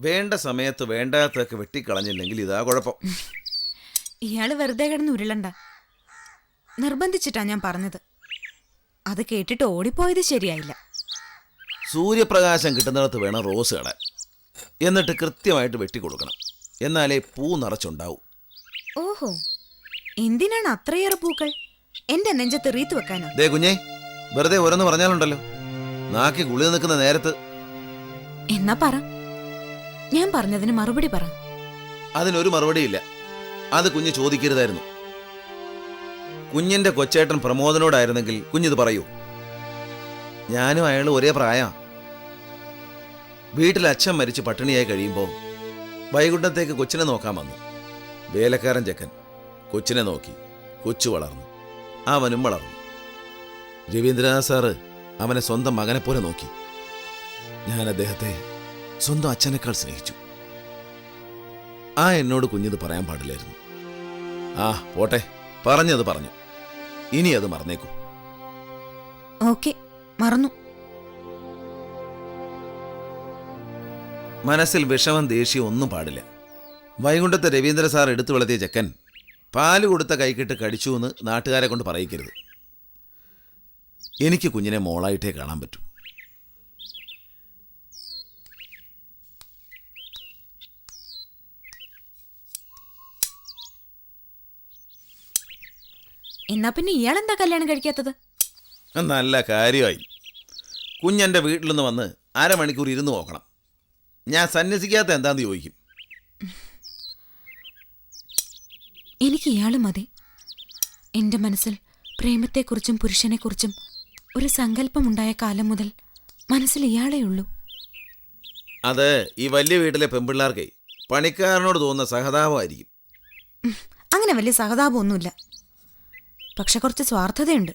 വേണ്ട സമയത്ത് വേണ്ടാത്തൊക്കെ വെട്ടിക്കളഞ്ഞില്ലെങ്കിൽ ഇതാ കുഴപ്പം. ഇയാൾ വെറുതെ കിടന്ന് ഉരുളണ്ട. നിർബന്ധിച്ചിട്ടാ ഞാൻ പറഞ്ഞത്. അത് കേട്ടിട്ട് ഓടിപ്പോയത് ശരിയായില്ല. സൂര്യപ്രകാശം കിട്ടുന്നിടത്ത് വേണം റോസ് കടാൻ. എന്നിട്ട് കൃത്യമായിട്ട് വെട്ടിക്കൊടുക്കണം. എന്നാലേ പൂ നിറച്ചുണ്ടാവും. ഓഹോ. എന്തിനാണ് അത്രയേറെ പൂക്കൾ? എന്റെ നെഞ്ചത്ത് റീത്ത് വെക്കാനോ? ദേ കുഞ്ഞേ വെറുതെ ഓരോന്ന് പറഞ്ഞാലുണ്ടല്ലോ. നാക്കി ഗുളിക നിൽക്കുന്ന നേരത്ത്. എന്നാ പറ. ഞാൻ പറഞ്ഞതിന് മറുപടി പറ. അതിനൊരു മറുപടിയില്ല. അത് കുഞ്ഞ് ചോദിക്കരുതായിരുന്നു. കുഞ്ഞിന്റെ കൊച്ചേട്ടൻ പ്രമോദനോടായിരുന്നെങ്കിൽ കുഞ്ഞിത് പറയൂ. ഞാനും അയാൾ ഒരേ പ്രായം. വീട്ടിൽ അച്ഛൻ മരിച്ച് പട്ടിണിയായി കഴിയുമ്പോൾ വൈകുണ്ഠത്തേക്ക് കൊച്ചിനെ നോക്കാൻ വന്നു. വേലക്കാരൻ ചെക്കൻ കൊച്ചിനെ നോക്കി കൊച്ചു വളർന്നു. അവനും വളർന്നു. രവീന്ദ്രനാഥ് സാറ് അവനെ സ്വന്തം മകനെപ്പോലെ പോലെ നോക്കി. ഞാൻ അദ്ദേഹത്തെ സ്വന്തം അച്ഛനേക്കാൾ സ്നേഹിച്ചു. ആ എന്നോട് കുഞ്ഞത് പറയാൻ പാടില്ലായിരുന്നു. ആ പോട്ടെ. പറഞ്ഞത് പറഞ്ഞു. ഇനി അത് മറന്നേക്കൂ. ഓക്കെ മറന്നു. മനസ്സിൽ വിഷമം ദേഷ്യം ഒന്നും പാടില്ല. വൈകുണ്ഠത്തെ രവീന്ദ്ര സാർ എടുത്തു വളർത്തിയ ചെക്കൻ പാൽ കൊടുത്ത കൈക്കിട്ട് കടിച്ചു എന്ന് നാട്ടുകാരെ കൊണ്ട് പറയിക്കരുത്. എനിക്ക് കുഞ്ഞിനെ മോളായിട്ടേ കാണാൻ പറ്റൂ. എന്നാ പിന്നെ ഇയാളെന്താ കല്യാണം കഴിക്കാത്തത്? നല്ല കാര്യമായി. കുഞ്ഞെന്റെ വീട്ടിൽ നിന്ന് വന്ന് അരമണിക്കൂർ ഇരുന്ന് നോക്കണം. ഞാൻ സന്യസിക്കാത്ത എന്താന്ന് ചോദിക്കും. എനിക്ക് ഇയാൾ മതി. എന്റെ മനസ്സിൽ പ്രേമത്തെക്കുറിച്ചും പുരുഷനെക്കുറിച്ചും ഒരു സങ്കല്പമുണ്ടായ കാലം മുതൽ മനസ്സിൽ ഇയാളേ ഉള്ളൂ. അത് ഈ വലിയ വീട്ടിലെ പെൺപിള്ളേർക്കേ പണിക്കാരനോട് തോന്നുന്ന സഹതാപമായിരിക്കും. അങ്ങനെ വലിയ സഹതാപമൊന്നുമില്ല. പക്ഷെ കുറച്ച് സ്വാർത്ഥതയുണ്ട്.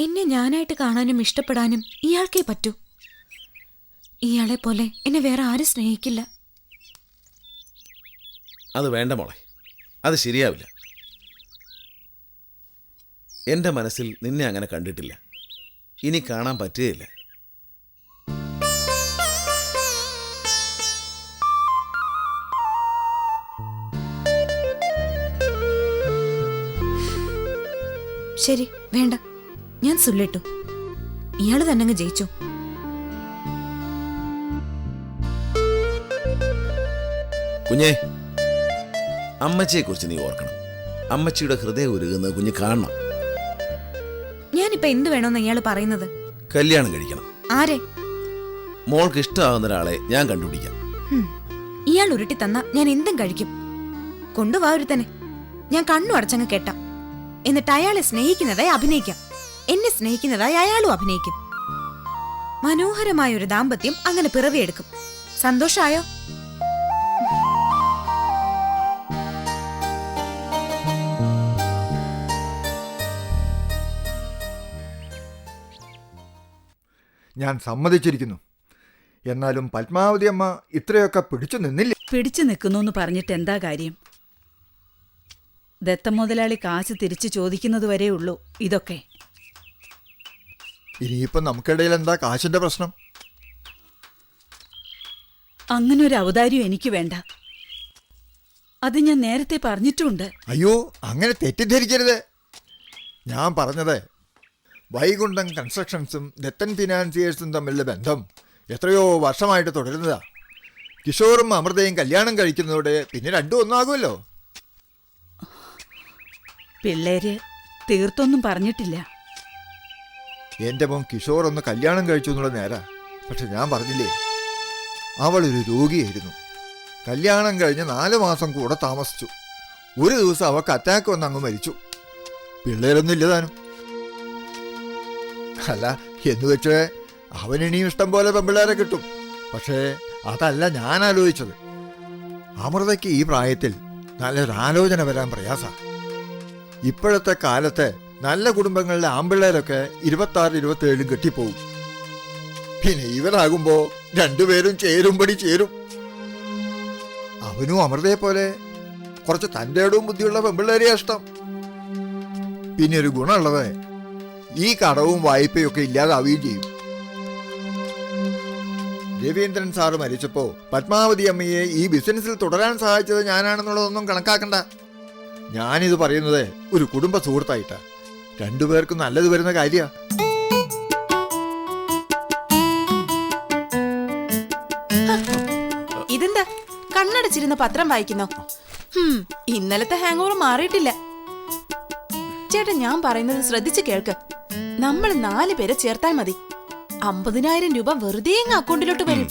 എന്നെ ഞാനായിട്ട് കാണാനും ഇഷ്ടപ്പെടാനും ഇയാൾക്കേ പറ്റൂ. ഇയാളെ പോലെ എന്നെ വേറെ ആരും സ്നേഹിക്കില്ല. അത് വേണ്ട മോളെ. അത് ശരിയാവില്ല. എന്റെ മനസ്സിൽ നിന്നെ അങ്ങനെ കണ്ടിട്ടില്ല. ഇനി കാണാൻ പറ്റുകയില്ല. ശരി വേണ്ട. ഞാൻ സുല്ലിട്ടു. ഇയാൾ തന്നെ അങ്ങ് ജയിച്ചു. കുഞ്ഞേ അമ്മച്ചിയെക്കുറിച്ച് നീ ഓർക്കണം. അമ്മച്ചിയുടെ ഹൃദയം ഉരുകുന്നത് കുഞ്ഞ് കാണണം. ഞാനിപ്പോ എന്ത് വേണമെന്ന് ഇയാൾ പറയുന്നത്? കല്യാണം കഴിക്കണം. ആരെ? മോൾക്ക് ഇഷ്ടമാകുന്ന ഒരാളെ ഞാൻ കണ്ടുപിടിക്കാം. ഹും, ഇയാൾ ഉരുട്ടി തന്ന ഞാൻ എന്തും കഴിക്കും. കൊണ്ടുപോവാ ഒരു തന്നെ ഞാൻ കണ്ണു അടച്ചങ്ങ് കെട്ടാം. എന്നിട്ട് അയാളെ സ്നേഹിക്കുന്നതായി അഭിനയിക്കാം. എന്നെ സ്നേഹിക്കുന്നതായി അയാളും അഭിനയിക്കും. മനോഹരമായ ഒരു ദാമ്പത്യം അങ്ങനെ പിറവിയെടുക്കും. സന്തോഷായോ? ഞാൻ സമ്മതിച്ചിരിക്കുന്നു. എന്നാലും പത്മാവതി അമ്മ ഇത്രയൊക്കെ പിടിച്ചു നിന്നില്ല. പിടിച്ചു നിൽക്കുന്നു എന്ന് പറഞ്ഞിട്ട് എന്താ കാര്യം? ദത്ത മുതലാളി കാശ് തിരിച്ചു ചോദിക്കുന്നതുവരേ ഉള്ളൂ. ഇതൊക്കെ. ഇനിയിപ്പം നമുക്കിടയിൽ എന്താ കാശിന്റെ പ്രശ്നം? അങ്ങനെ ഒരു അവതാരിയും എനിക്ക് വേണ്ട. അത് ഞാൻ നേരത്തെ പറഞ്ഞിട്ടുണ്ട്. അയ്യോ അങ്ങനെ തെറ്റിദ്ധരിക്കരുത്. ഞാൻ പറഞ്ഞത് വൈകുണ്ഠം കൺസ്ട്രക്ഷൻസും ദത്തൻ ഫിനാൻസിയേഴ്സും തമ്മിലുള്ള ബന്ധം എത്രയോ വർഷമായിട്ട് തുടരുന്നതാ. കിഷോറും അമൃതയും കല്യാണം കഴിക്കുന്നതോടെ പിന്നെ രണ്ടും ഒന്നാകുമല്ലോ. പിള്ളേര് തീർത്തൊന്നും പറഞ്ഞിട്ടില്ല. എന്റെ മോൻ കിഷോർ ഒന്ന് കല്യാണം കഴിച്ചു എന്നുള്ള നേരാ. പക്ഷെ ഞാൻ പറഞ്ഞില്ലേ അവളൊരു രോഗിയായിരുന്നു. കല്യാണം കഴിഞ്ഞ് നാല് മാസം കൂടെ താമസിച്ചു. ഒരു ദിവസം അവൾക്ക് അറ്റാക്ക് വന്ന് അങ്ങ് മരിച്ചു. പിള്ളേരൊന്നും ഇല്ല താനും. അല്ല എന്ന് വെച്ച് അവനിനിയും ഇഷ്ടം പോലെ പെമ്പിള്ളേരെ കിട്ടും. പക്ഷേ അതല്ല ഞാൻ ആലോചിച്ചത്. അമൃതയ്ക്ക് ഈ പ്രായത്തിൽ നല്ലൊരു ആലോചന വരാൻ പ്രയാസ. ഇപ്പോഴത്തെ കാലത്തെ നല്ല കുടുംബങ്ങളിലെ ആമ്പിള്ളേരൊക്കെ ഇരുപത്താറ് ഇരുപത്തേഴും കെട്ടിപ്പോവും. പിന്നെ ഇവരാകുമ്പോ രണ്ടുപേരും ചേരുംപടി ചേരും. അവനും അമൃതയെ പോലെ കുറച്ച് തന്റെ ഇടവും ബുദ്ധിയുള്ള പെമ്പിള്ളേരെയാ ഇഷ്ടം. പിന്നെ ഒരു ഗുണമുള്ളത് ഈ കടവും വായ്പയും ഒക്കെ ഇല്ലാതാവുകയും ചെയ്യും. രവീന്ദ്രൻ സാറ് മരിച്ചപ്പോ പത്മാവതി അമ്മയെ ഈ ബിസിനസ്സിൽ തുടരാൻ സഹായിച്ചത് ഞാനാണെന്നുള്ളതൊന്നും കണക്കാക്കണ്ട. ഞാനിത് പറയുന്നത് ഒരു കുടുംബ സുഹൃത്തായിട്ടാ. രണ്ടുപേർക്കും നല്ലത് വരുന്ന കാര്യ. ഇതെന്താ? കണ്ണടച്ചിരുന്ന് പത്രം വായിക്കുന്നോ? ഇന്നലത്തെ ഹാങ് ഓവർ മാറിയിട്ടില്ല. ചേട്ടാ ഞാൻ പറയുന്നത് ശ്രദ്ധിച്ചു കേൾക്ക്. നമ്മൾ നാല് പേരെ ചേർത്താൽ മതി. അമ്പതിനായിരം രൂപ വെറുതെ അക്കൗണ്ടിലോട്ട് വരും.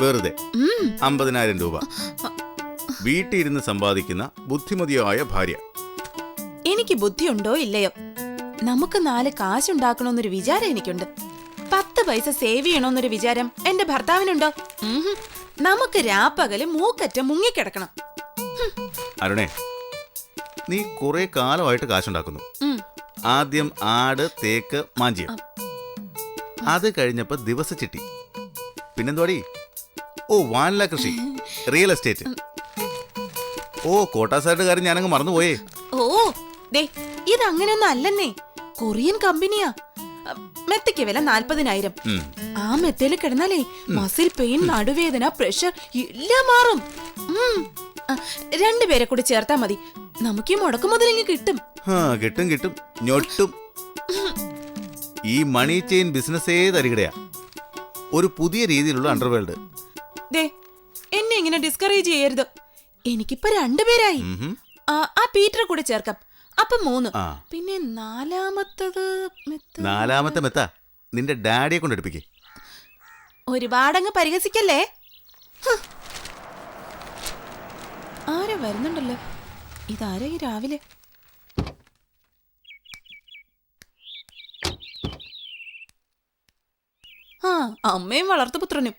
വെറുതെ. അമ്പതിനായിരം രൂപ. വീട്ടിലിരുന്ന് സമ്പാദിക്കുന്ന ബുദ്ധിമതിയായ ഭാര്യ. എനിക്ക് ബുദ്ധിയുണ്ടോ ഇല്ലയോ? നമുക്ക് നാല് കാശുണ്ടാക്കണമെന്നൊരു വിചാരം എനിക്കുണ്ട്. പത്ത് പൈസ സേവ് ചെയ്യണമെന്നൊരു വിചാരം എന്റെ ഭർത്താവിനുണ്ടോ? നമുക്ക് രാപ്പകൽ മൂക്കറ്റ മുങ്ങിക്കിടക്കണം. അരുണേ നീ കുറെ കാലമായിട്ട് കാശുണ്ടാക്കുന്നു. ആദ്യം ആട് തേക്ക് മാഞ്ചിയം. അത് കഴിഞ്ഞപ്പോ ദിവസച്ചിട്ടി. പിന്നെന്തോടി ഓ വാനില കൃഷി. Real estate. ഓ കോട്ടാസായിട്ടുകാരൻ ഞാനങ്ങ് മറന്നുപോയേ. ഓ ദേ ഇത് അങ്ങനെയൊന്നും അല്ലെന്നേ. കൊറിയൻ കമ്പനിയാ. മെത്തയ്ക്ക് വില നാൽപ്പതിനായിരം. ആ മെത്തയിൽ കിടന്നാലേ മസിൽ പെയിൻ നടുവേദന പ്രഷർ എല്ലാം മാറും. രണ്ടുപേരെ കൂടി ചേർത്താ മതി. നമുക്ക് ഈ മുടക്കു മുതലെങ്കിൽ കിട്ടും. കിട്ടും കിട്ടും. ഞൊട്ടും. ഈ മണി ചെയിൻ ബിസിനസ്സേ തരികിടയാ. ഒരു പുതിയ രീതിയിലുള്ള അണ്ടർവേൾഡ്. ദേ എന്നെ ഇങ്ങനെ ഡിസ്കറേജ് ചെയ്യരുത്. എനിക്കിപ്പോ രണ്ടുപേരായി. ആ, പീറ്റർ കൂടെ ചേർക്കാം. അപ്പൊ മൂന്ന്. പിന്നെ നാലാമത്തത് മെത്ത- നാലാമത്തെ മെത്ത. നിന്റെ ഡാഡിയെ കൊണ്ട് എടുപ്പിക്കേ. ഒരുപാടങ്ങ് പരിഹസിക്കല്ലേ. ആരോ വരുന്നുണ്ടല്ലോ? ഇതാരാ ഈ രാവിലെ? ആ അമ്മയും വളർത്തുപുത്രനും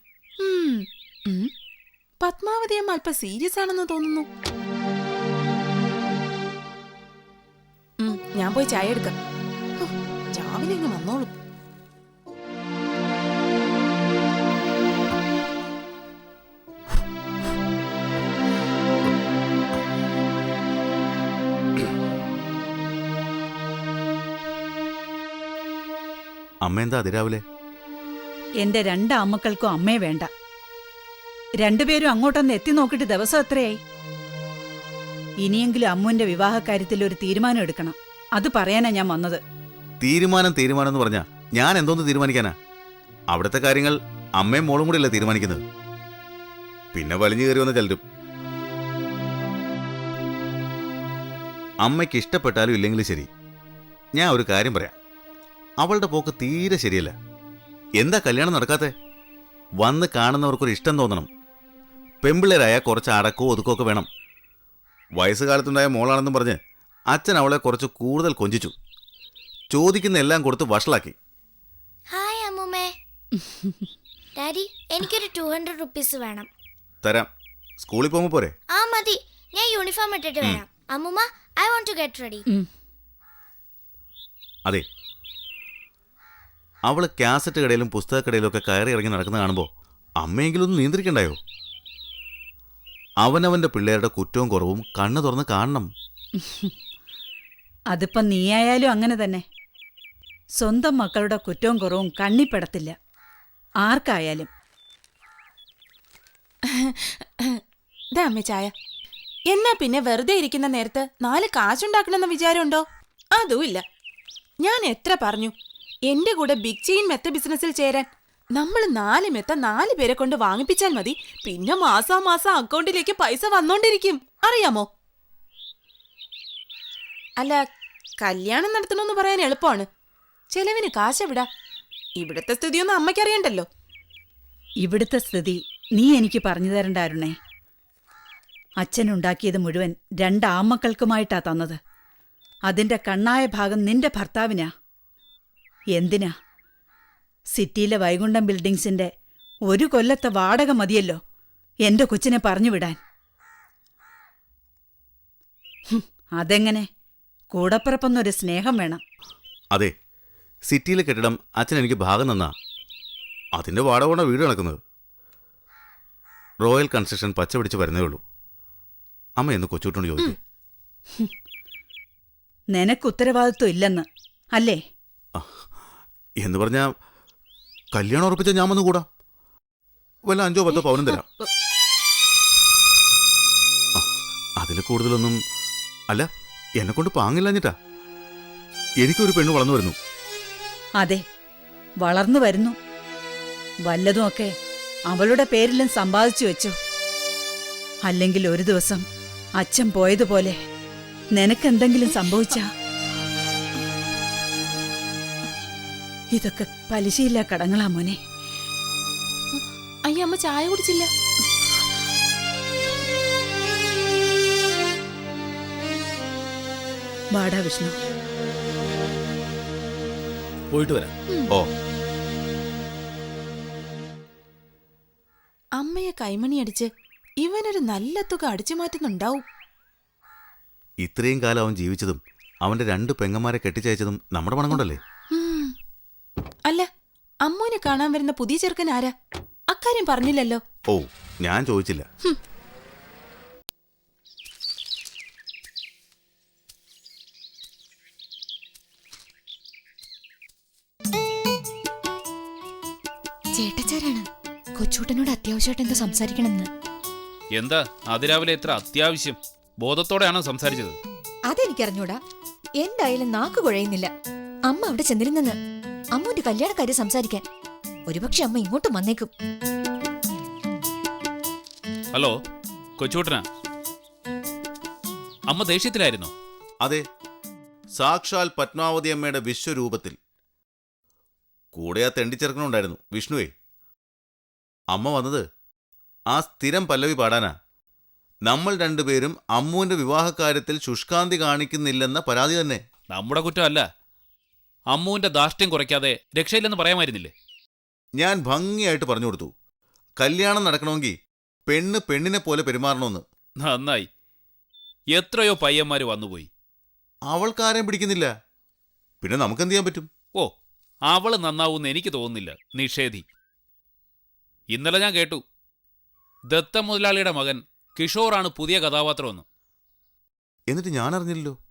ഉം. ഉം. പത്മാവതി അമ്മ അല്പം സീരിയസ് ആണെന്ന് തോന്നുന്നു ഉം, ഞാൻ പോയി ചായ എടുക്കാം രാവിലെ ഇങ്ങ് വന്നോളും അമ്മ എന്താ അതിരാവിലെ എന്റെ രണ്ട് അമ്മക്കൾക്കും അമ്മയെ വേണ്ട രണ്ടുപേരും അങ്ങോട്ടൊന്ന് എത്തി നോക്കിട്ട് ദിവസം എത്രയായി? ഇനിയെങ്കിലും അമ്മുവിന്റെ വിവാഹക്കാര്യത്തിൽ ഒരു തീരുമാനം എടുക്കണം. അത് പറയാനാ ഞാൻ വന്നത്. തീരുമാനം തീരുമാനം എന്ന് പറഞ്ഞാ ഞാൻ എന്തോന്ന് തീരുമാനിക്കാനാ? അവിടുത്തെ കാര്യങ്ങൾ അമ്മയും മോളും കൂടി അല്ലേ തീരുമാനിക്കുന്നത്? പിന്നെ വലിഞ്ഞു കയറി വന്ന ചിലരും. അമ്മയ്ക്ക് ഇഷ്ടപ്പെട്ടാലും ഇല്ലെങ്കിലും ശരി. ഞാൻ ഒരു കാര്യം പറയാം. അവളുടെ പോക്ക് തീരെ ശരിയല്ല. എന്താ കല്യാണം നടക്കാത്തേ? വന്ന് കാണുന്നവർക്കൊരു ഇഷ്ടം തോന്നണം. പെമ്പിള്ളേരായ കുറച്ച് അടക്കോ ഒതുക്കോ ഒക്കെ വേണം. വയസ്സുകാലത്തുണ്ടായ മോളാണെന്നും പറഞ്ഞ് അച്ഛൻ അവളെ കുറച്ച് കൂടുതൽ കൊഞ്ചിച്ചു. ചോദിക്കുന്ന എല്ലാം കൊടുത്ത് വഷളാക്കി. ഹായ് അമ്മൂമ്മേ. ഡാഡി എനിക്കൊരു ടു ഹൺഡ്രഡ് റുപ്പീസ് വേണം. തരാം. സ്കൂളിൽ പോകുമ്പോൾ പോരെ? ആ മതി. ഞാൻ യൂണിഫോം ഇട്ടിട്ട് വരാം. അമ്മൂമ്മ I want to get ready അതെ. അവൾ കാസറ്റ് കടയിലും പുസ്തകക്കടയിലും ഒക്കെ കയറി ഇറങ്ങി നടക്കുന്ന കാണുമ്പോൾ അമ്മയെങ്കിലും ഒന്ന് നിയന്ത്രിക്കണ്ടായോ? അവനവന്റെ പിള്ളേരുടെ കുറ്റവും കുറവും കണ്ണു തുറന്ന് കാണണം. അതിപ്പം നീയായാലും അങ്ങനെ തന്നെ. സ്വന്തം മക്കളുടെ കുറ്റവും കുറവും കണ്ണിപ്പെടത്തില്ല. ആർക്കായാലും. ദേ അമ്മ ചായ. എന്നാ പിന്നെ വെറുതെ ഇരിക്കുന്ന നേരത്ത് നാല് കാശുണ്ടാക്കണമെന്ന വിചാരമുണ്ടോ? അതും ഇല്ല ഞാൻ എത്ര പറഞ്ഞു? എന്റെ കൂടെ ബിഗ് ചെയിൻ മെത്ത ബിസിനസ്സിൽ ചേരാൻ നമ്മൾ നാല് മെത്ത നാല് പേരെ കൊണ്ട് വാങ്ങിപ്പിച്ചാൽ മതി. പിന്നെ മാസാ മാസം അക്കൗണ്ടിലേക്ക് പൈസ വന്നോണ്ടിരിക്കും. അറിയാമോ? അല്ല കല്യാണം നടത്തണമെന്ന് പറയാൻ എളുപ്പമാണ്. ചെലവിന് കാശെവിടാ ഇവിടത്തെ സ്ഥിതിയൊന്നും അമ്മയ്ക്കറിയണ്ടല്ലോ ഇവിടുത്തെ സ്ഥിതി നീ എനിക്ക് പറഞ്ഞു തരണ്ട അരുണേ. അച്ഛനുണ്ടാക്കിയത് മുഴുവൻ രണ്ട് ആമക്കൾക്കുമായിട്ടാ തന്നത്. അതിന്റെ കണ്ണായ ഭാഗം നിന്റെ ഭർത്താവിനാ. എന്തിനാ? സിറ്റിയിലെ വൈകുണ്ഠം ബിൽഡിങ്സിന്റെ ഒരു കൊല്ലത്തെ വാടക മതിയല്ലോ എന്റെ കൊച്ചിനെ പറഞ്ഞു വിടാൻ. അതെങ്ങനെ? കൂടപ്പിറപ്പെന്നൊരു സ്നേഹം വേണം. അതെ സിറ്റിയിലെ കെട്ടിടം അച്ഛൻ എനിക്ക് ഭാഗം തന്നാ. അതിന്റെ വാടക കൊണ്ടാ വീട് നടക്കുന്നത് റോയൽ കൺസ്ട്രക്ഷൻ പച്ച പിടിച്ച് വരുന്നേ ഉള്ളൂ. അമ്മ എന്ന് കൊച്ചുവിട്ടോണ്ട് ചോദിച്ചു നിനക്ക് ഉത്തരവാദിത്വം ഇല്ലെന്ന് അല്ലേ? എന്ന് പറഞ്ഞാ കല്യാണം ഉറപ്പിച്ച ഞാൻ വന്നു കൂടാ. വല്ല അഞ്ചോ പത്തോ പവനും തരാം. അതിൽ കൂടുതലൊന്നും അല്ല എന്നെ കൊണ്ട് പാങ്ങില്ലഞ്ഞിട്ടാ. എനിക്കൊരു പെണ്ണ് വളർന്നു വരുന്നു. അതെ വളർന്നു വരുന്നു. വല്ലതുമൊക്കെ അവളുടെ പേരിലും സമ്പാദിച്ചു വെച്ചു. അല്ലെങ്കിൽ ഒരു ദിവസം അച്ഛൻ പോയതുപോലെ നിനക്കെന്തെങ്കിലും സംഭവിച്ചാ? ഇതൊക്കെ പലിശയില്ല കടങ്ങളാ മോനെ. അയ്യ അമ്മ ചായ കുടിച്ചില്ല. വാടാ വിഷ്ണു. പോയിട്ട് വരാം. ഓ. അമ്മയെ കൈമണി അടിച്ച് ഇവനൊരു നല്ല തുക അടിച്ചു മാറ്റുന്നുണ്ടാവും. ഇത്രയും കാലം അവൻ ജീവിച്ചതും അവന്റെ രണ്ട് പെങ്ങന്മാരെ കെട്ടിച്ചയച്ചതും നമ്മുടെ പണം കൊണ്ടല്ലേ. അല്ല അമ്മൂനെ കാണാൻ വരുന്ന പുതിയ ചെറുക്കൻ ആരാ? അക്കാര്യം പറഞ്ഞില്ലല്ലോ. ഓ ഞാൻ ചോദിച്ചില്ല. ചേട്ടച്ചാരാണ്? കൊച്ചൂട്ടനോട് അത്യാവശ്യമായിട്ട് എന്തോ സംസാരിക്കണമെന്ന്. എന്താ? അതിരാവിലെ എത്ര അത്യാവശ്യം. ബോധത്തോടെയാണോ സംസാരിച്ചത്? അതെനിക്കറിഞ്ഞൂടാ. എന്തായാലും നാക്ക് കുഴയുന്നില്ല. അമ്മ അവിടെ ചെന്നിരുന്നെന്ന്. അമ്മുവിന്റെ കല്യാണക്കാര്യം സംസാരിക്കാൻ. ഒരുപക്ഷെ അമ്മ ഇങ്ങോട്ടും വന്നേക്കും. ഹലോ കൊച്ചൂട്ടനാ അമ്മ ദേഷ്യത്തിലായിരുന്നോ? അതെ സാക്ഷാൽ പത്മാവതി അമ്മയുടെ വിശ്വരൂപത്തിൽ. കൂടെ ആ തെണ്ടിച്ചെറുക്കനുണ്ടായിരുന്നു വിഷ്ണുവേ. അമ്മ വന്നത് ആ സ്ഥിരം പല്ലവി പാടാനാ. നമ്മൾ രണ്ടുപേരും അമ്മുവിന്റെ വിവാഹക്കാര്യത്തിൽ ശുഷ്കാന്തി കാണിക്കുന്നില്ലെന്ന പരാതി തന്നെ. നമ്മുടെ കുറ്റമല്ല. അമ്മുവിന്റെ ധാർഷ്ട്യം കുറയ്ക്കാതെ രക്ഷയില്ലെന്ന് പറയാമായിരുന്നില്ലേ? ഞാൻ ഭംഗിയായിട്ട് പറഞ്ഞു കൊടുത്തു. കല്യാണം നടക്കണമെങ്കിൽ പെണ്ണ് പെണ്ണിനെ പോലെ പെരുമാറണമെന്ന്. നന്നായി. എത്രയോ പയ്യന്മാര് വന്നുപോയി. അവൾക്കാരെയും പിടിക്കുന്നില്ല. പിന്നെ നമുക്കെന്ത് ചെയ്യാൻ പറ്റും? ഓ അവൾ നന്നാവൂന്ന് എനിക്ക് തോന്നുന്നില്ല. നിഷേധി. ഇന്നലെ ഞാൻ കേട്ടു. ദത്ത മുതലാളിയുടെ മകൻ കിഷോറാണ് പുതിയ കഥാപാത്രമെന്ന്. എന്നിട്ട് ഞാൻ അറിഞ്ഞില്ലല്ലോ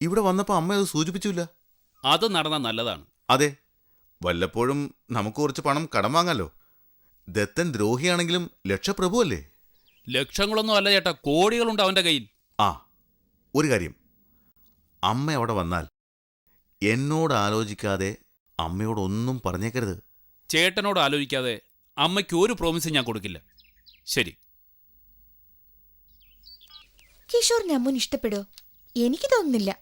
ഇവിടെ വന്നപ്പോൾ അമ്മ അത് സൂചിപ്പിച്ചില്ല. അത് നടന്ന നല്ലതാണ്. അതെ. വല്ലപ്പോഴും നമുക്ക് കുറച്ച് പണം കടം വാങ്ങാലോ? ദത്തൻ ദ്രോഹിയാണെങ്കിലും ലക്ഷപ്രഭു അല്ലേ ലക്ഷങ്ങളൊന്നും അല്ല ചേട്ടാ കോടികളുണ്ട് അവന്റെ കയ്യിൽ. ആ ഒരു കാര്യം. അമ്മ അവിടെ വന്നാൽ എന്നോട് ആലോചിക്കാതെ അമ്മയോടൊന്നും പറഞ്ഞേക്കരുത്. ചേട്ടനോട് ആലോചിക്കാതെ അമ്മയ്ക്ക് ഒരു പ്രോമിസും ഞാൻ കൊടുക്കില്ല. ശരി. കിഷോറിനെ അമ്മൻ ഇഷ്ടപ്പെടോ? എനിക്ക് തോന്നുന്നില്ല.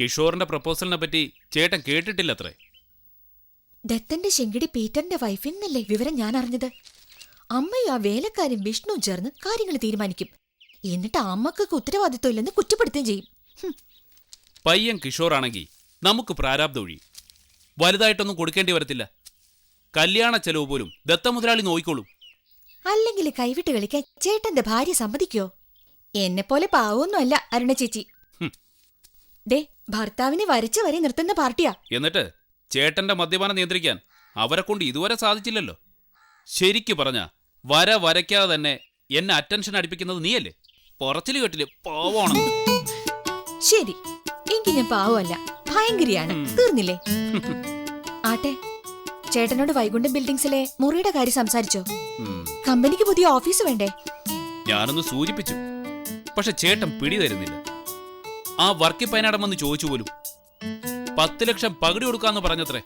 കിഷോറിന്റെ പ്രപ്പോസലിനെ പറ്റി ചേട്ടൻ കേട്ടിട്ടില്ലത്രേ. ദത്തന്റെ ശെങ്കിടി പീറ്ററിന്റെ വൈഫിൽ നിന്നല്ലേ വിവരം ഞാൻ അറിഞ്ഞത്. അമ്മയും ആ വേലക്കാരും വിഷ്ണു ചേർന്ന് കാര്യങ്ങൾ തീരുമാനിക്കും. എന്നിട്ട് അമ്മക്കൊക്കെ ഉത്തരവാദിത്വം ഇല്ലെന്ന് കുറ്റപ്പെടുത്തുകയും ചെയ്യും. പയ്യൻ കിഷോറാണെങ്കിൽ നമുക്ക് പ്രാരാബ്ദ ഒഴി. വലുതായിട്ടൊന്നും കൊടുക്കേണ്ടി വരത്തില്ല. കല്യാണ ചെലവ് പോലും ദത്ത മുതലാളി നോയിക്കോളും. അല്ലെങ്കിൽ കൈവിട്ട് കളിക്കാൻ ചേട്ടന്റെ ഭാര്യ സമ്മതിക്കോ? എന്നെപ്പോലെ പാവൊന്നുമല്ല അരുണ ചേച്ചി. ദേ ഭർത്താവിനെ വരച്ചു വരെ നിർത്തുന്ന പാർട്ടിയാ. എന്നിട്ട് ചേട്ടന്റെ മദ്യപാനം നിയന്ത്രിക്കാൻ അവരെ കൊണ്ട് ഇതുവരെ സാധിച്ചില്ലല്ലോ. ശരിക്കു പറഞ്ഞ വര വരയ്ക്കാതെ തന്നെ എന്നെ അറ്റൻഷൻ അടിപ്പിക്കുന്നത് നീയല്ലേ? പുറച്ചിൽ കെട്ടിൽ പാവണം. ശരി. എനിക്ക് ഞാൻ പാവമല്ല ഭയങ്കരിയാണ്. തീർന്നില്ലേ? ആട്ടെ ചേട്ടനോട് വൈകുണ്ഠം ബിൽഡിംഗ്സിലെ മുറിയുടെ കാര്യം സംസാരിച്ചോ? കമ്പനിക്ക് പുതിയ ഓഫീസ് വേണ്ടേ? ഞാനൊന്ന് സൂചിപ്പിച്ചു. പക്ഷെ ചേട്ടൻ പിടി തരുന്നില്ല. ആ വർക്കി പൈനാടം വന്ന് ചോദിച്ചു പോലും. പത്ത് ലക്ഷം പകുതി കൊടുക്കാന്ന് പറഞ്ഞത്രേ.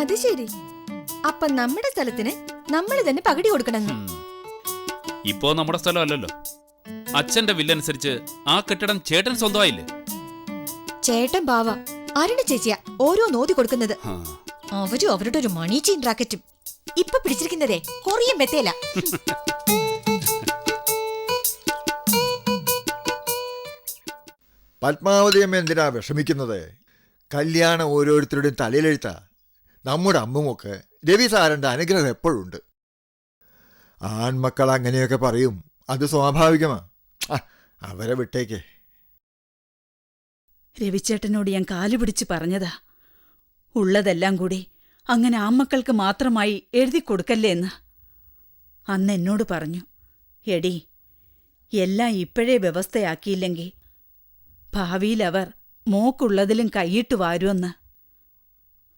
അത് ശരി. അപ്പൊ നമ്മുടെ സ്ഥലത്തിന് നമ്മൾ തന്നെ പകുതി കൊടുക്കണം ഇപ്പോ നമ്മുടെ സ്ഥലം അല്ലല്ലോ. അച്ഛന്റെ വില്ലനുസരിച്ച് ആ കെട്ടിടം ചേട്ടൻ സ്വന്തമായില്ലേ? ചേട്ടൻ ബാവ അരുണ ചേച്ചിയാ ഓരോ നോതി കൊടുക്കുന്നത്. അവരും അവരുടെ ഒരു മണി ചെയിൻ റാക്കറ്റും. ഇപ്പൊ പിടിച്ചിരിക്കുന്നതേ കൊറിയൻ മെത്തേല പത്മാവതി അമ്മ എന്തിനാ വിഷമിക്കുന്നത്? കല്യാണം ഓരോരുത്തരുടെയും തലയിലെഴുത്ത. നമ്മുടെ അമ്മുമൊക്കെ രവി സാറിന്റെ അനുഗ്രഹം എപ്പോഴുണ്ട് ആൺമക്കൾ അങ്ങനെയൊക്കെ പറയും. അത് സ്വാഭാവികമാ. അവരെ വിട്ടേക്കേ. രവിച്ചേട്ടനോട് ഞാൻ കാലുപിടിച്ച് പറഞ്ഞതാ. ഉള്ളതെല്ലാം കൂടി അങ്ങനെ ആമ്മക്കൾക്ക് മാത്രമായി എഴുതി കൊടുക്കല്ലേ എന്ന്. അന്ന് എന്നോട് പറഞ്ഞു എടി എല്ലാം ഇപ്പോഴേ വ്യവസ്ഥയാക്കിയില്ലെങ്കിൽ ഭാവിയിൽ അവർ മോക്കുള്ളതിലും കൈയിട്ട് വാരുമെന്ന്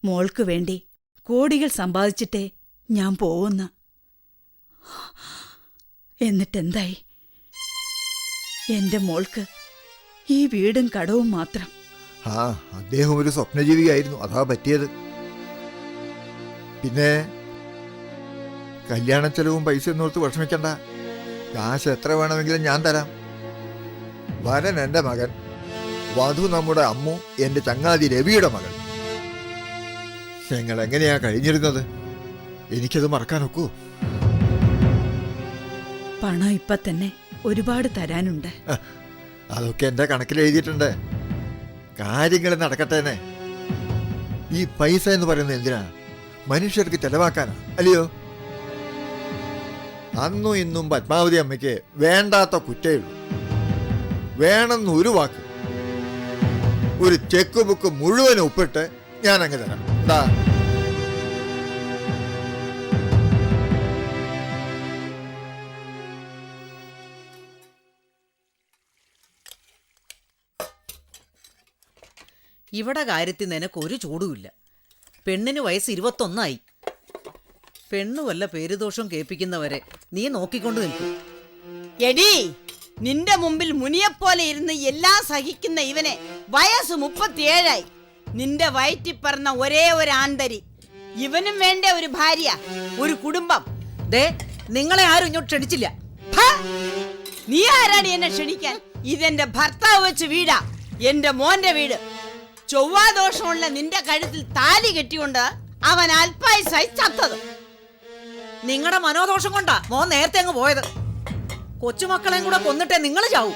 മോൾക്കു വേണ്ടി കോടികൾ സമ്പാദിച്ചിട്ടേ ഞാൻ പോവുന്ന. എന്നിട്ടെന്തായി? എന്റെ മോൾക്ക് ഈ വീടും കടവും മാത്രം. ആ അദ്ദേഹം ഒരു സ്വപ്നജീവിയായിരുന്നു. അതാ പറ്റിയത്. പിന്നെ കല്യാണ ചെലവും പൈസ എന്നോർത്ത് വിഷമിക്കണ്ട. കാശ് എത്ര വേണമെങ്കിലും ഞാൻ തരാം. വരൻ എന്റെ മകൻ. വധു നമ്മുടെ അമ്മു എന്റെ ചങ്ങാതി രവിയുടെ മകൾ. ഞങ്ങൾ എങ്ങനെയാ കഴിഞ്ഞിരുന്നത്? എനിക്കത് മറക്കാൻ ഒക്കൂ. പണം ഇപ്പൊ തന്നെ ഒരുപാട് തരാനുണ്ട്. അതൊക്കെ എന്റെ കണക്കിൽ എഴുതിയിട്ടുണ്ട്. കാര്യങ്ങൾ നടക്കട്ടേനെ ഈ പൈസ എന്ന് പറയുന്നത് എന്തിനാ? മനുഷ്യർക്ക് ചെലവാക്കാനാ അല്ലയോ? അന്നും ഇന്നും പത്മാവതി അമ്മയ്ക്ക് വേണ്ടാത്ത കുറ്റേ ഉള്ളൂ. വേണമെന്ന് ഒരു വാക്ക്. ഒരു ചെക്ക് ബുക്ക് മുഴുവൻ ഒപ്പിട്ട് ഞാൻ അങ്ങ് തരാം. എന്താ ഇവിടെ കാര്യത്തിൽ നിനക്ക് ഒരു ചൂടുമില്ല. പെണ്ണിന് വയസ്സ് ഇരുപത്തൊന്നായി. പെണ്ണു വല്ല പേരുദോഷം കേൾപ്പിക്കുന്നവരെ നീ നോക്കിക്കൊണ്ട് നിൽക്കും. എടി നിന്റെ മുമ്പിൽ മുനിയെപ്പോലെ ഇരുന്ന് എല്ലാം സഹിക്കുന്ന ഇവനെ വയസ്സ് മുപ്പത്തിയേഴായി. നിന്റെ വയറ്റി പറഞ്ഞ ഒരേ ഒരു ആന്തരി ഇവനും വേണ്ട ഒരു ഭാര്യ ഒരു കുടുംബം. ദേ നിങ്ങളെ ആരും ഇങ്ങോട്ട് ക്ഷണിച്ചില്ല! നീ ആരാണ് എന്നെ ക്ഷണിക്കാൻ? ഇതെന്റെ ഭർത്താവ് വെച്ച് വീടാ. എന്റെ മോന്റെ വീട്. ചൊവ്വാദോഷമുള്ള നിന്റെ കഴുത്തിൽ താലി കെട്ടിക്കൊണ്ട് അവൻ അല്പായുസായി ചത്തത്. നിങ്ങളുടെ മനോദോഷം കൊണ്ടാ മോൻ നേരത്തെ അങ്ങ് പോയത്. കൊച്ചുമക്കളെയും കൂടെ കൊന്നിട്ടേ നിങ്ങൾ ചാവൂ.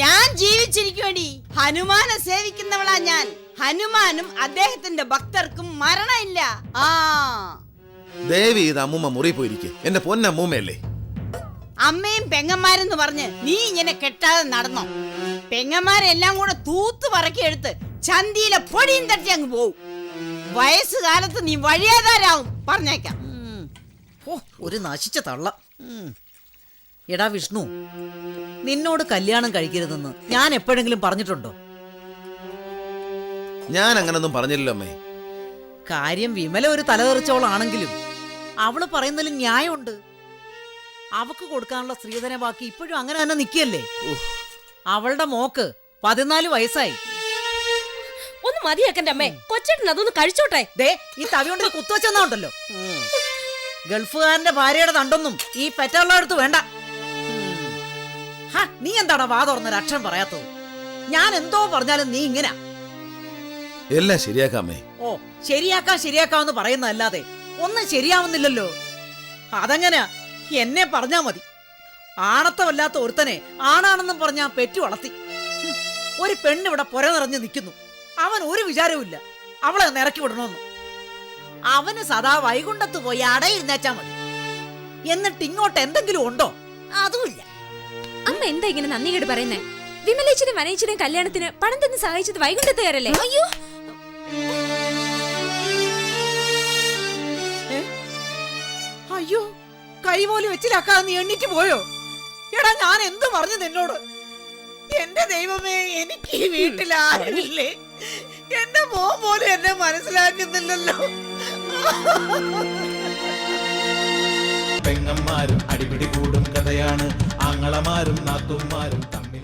ഞാൻ ജീവിച്ചിരിക്കുവേണ്ടി ഹനുമാനെ സേവിക്കുന്നവളാ ഞാൻ. ഹനുമാനും അദ്ദേഹത്തിന്റെ ഭക്തർക്കും മരണമില്ല. ആ. ദേവി ഇത് അമ്മൂമ്മ മുറി പോയിരിക്കെ. എന്റെ പൊന്നമ്മൂമ്മയല്ലേ? അമ്മയും പെങ്ങന്മാരെന്ന് പറഞ്ഞ് നീ ഇങ്ങനെ കെട്ടാതെ നടന്നോ? പെങ്ങന്മാരെല്ലാം കൂടെ തൂത്തു പറക്കി എടുത്ത് ചന്തിയിലെ പൊടിയും തട്ടി അങ്ങ് പോവും. വയസ്സുകാലത്ത് നീ വഴിയാതാരാവും പറഞ്ഞേക്കാം. ഒരു നശിച്ച തള്ള. എടാ വിഷ്ണു നിന്നോട് കല്യാണം കഴിക്കരുതെന്ന് ഞാൻ എപ്പോഴെങ്കിലും പറഞ്ഞിട്ടുണ്ടോ? ഞാൻ അങ്ങനൊന്നും പറഞ്ഞില്ലല്ലോ അമ്മേ. കാര്യം വിമല ഒരു തലതെറിച്ചോളാണെങ്കിലും അവൾ പറയുന്നതിൽ ന്യായമുണ്ട്. അവക്ക് കൊടുക്കാനുള്ള സ്ത്രീധന ബാക്കി ഇപ്പോഴും അങ്ങനെ തന്നെ നിൽക്കല്ലേ അവളുടെ മോക്ക് പതിനാല് വയസ്സായി. ഒന്ന് മതിയാക്കന്റെ അമ്മേ കൊച്ചേട്ടൻ അതൊന്ന് കഴിച്ചോട്ടെ. ദേ ഈ തവി തവിയോണ്ട് കുത്തുവച്ചെന്നുണ്ടല്ലോ ഗൾഫുകാരന്റെ ഭാര്യയുടെ തണ്ടൊന്നും ഈ പെറ്റുള്ള അടുത്ത് വേണ്ട. നീ എന്താടാ വാ തുറന്നൊരു അക്ഷരം പറയാത്തത്? ഞാൻ എന്തോ പറഞ്ഞാലും നീ ഇങ്ങനെ. എല്ലാം ശരിയാക്കാമേ ഓ ശരിയാക്കാം ശരിയാക്കാമെന്ന് പറയുന്നതല്ലാതെ ഒന്നും ശരിയാവുന്നില്ലല്ലോ. അതെങ്ങനെയാ? എന്നെ പറഞ്ഞാ മതി. ആണത്തമല്ലാത്ത ഒരുത്തനെ ആണാണെന്നും പറഞ്ഞാ പെറ്റു വളർത്തി. ഒരു പെണ്ണിവിടെ പുര നിറഞ്ഞു നിൽക്കുന്നു. അവൻ ഒരു വിചാരവുമില്ല അവളെ ഒന്ന് ഇറക്കി വിടണമെന്ന് അവന് സദാ വൈകുണ്ടത്ത് പോയി അടയിരുന്നേച്ചാ മതി. എന്നിട്ട് ഇങ്ങോട്ട് എന്തെങ്കിലും ഉണ്ടോ? അതുമില്ല അമ്മ എന്താ ഇങ്ങനെ നന്ദി കേട് പറയുന്നേ? വിമലേച്ചിനും വനയിച്ചിനും കല്യാണത്തിന് പണം തന്നെ സഹായിച്ചത് വൈകുണ്ഠത്തുകാരല്ലേ അയ്യോ. അയ്യോ കൈ പോലും വെച്ചിലാക്കാതെ നീ എണ്ണിട്ട് പോയോ? എടാ ഞാൻ എന്തു പറഞ്ഞു നിന്നോട്? എന്റെ ദൈവമേ എനിക്ക് ഈ വീട്ടിൽ ആരുമില്ലേ? എന്റെ മോൻ പോലും എന്നെ മനസ്സിലാക്കുന്നില്ലല്ലോ. പെങ്ങന്മാരും അടിപിടി കൂടും കഥയാണ്. ആങ്ങളമാരും നാത്തുമാരും തമ്മിൽ